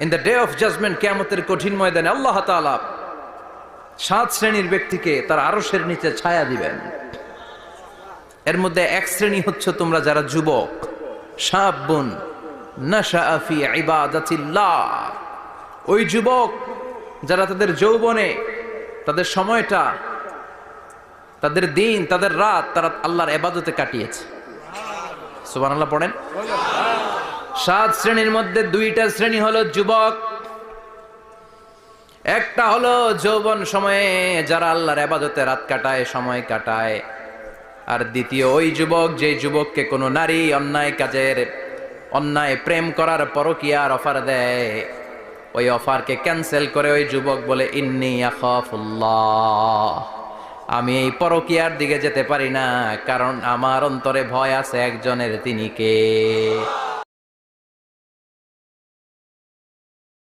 In the day of judgement কেয়ামতের কঠিন ময়দানে আল্লাহ তাআলা সাত শ্রেণির ব্যক্তিকে তার আরশের নিচে ছায়া দিবেন। এর মধ্যে এক শ্রেণি হচ্ছে তোমরা যারা যুবক। সাবুন ওই যুবক যারা তাদের যৌবনে, তাদের সময়টা, তাদের দিন, তাদের রাত, তারা আল্লাহর এবাদতে কাটিয়েছে। সুবহানাল্লাহ, পড়েন? সাত শ্রেণির মধ্যে দুইটা শ্রেণি হলো যুবক। একটা হলো যৌবন সময়ে যারা আল্লাহর আবাদতে রাত কাটায়, সময় কাটায়। আর দ্বিতীয়, ওই যুবক যে যুবককে কোনো নারী অন্যায় কাজের, অন্যায় প্রেম করার আর অফার দেয়। ওই অফারকে ক্যান্সেল করে ওই যুবক বলে, ইন্নি আখাফুল্লাহ, আমি এই পরকিয়ার দিকে যেতে পারি না, কারণ আমার অন্তরে ভয় আছে একজনের তিনি কে?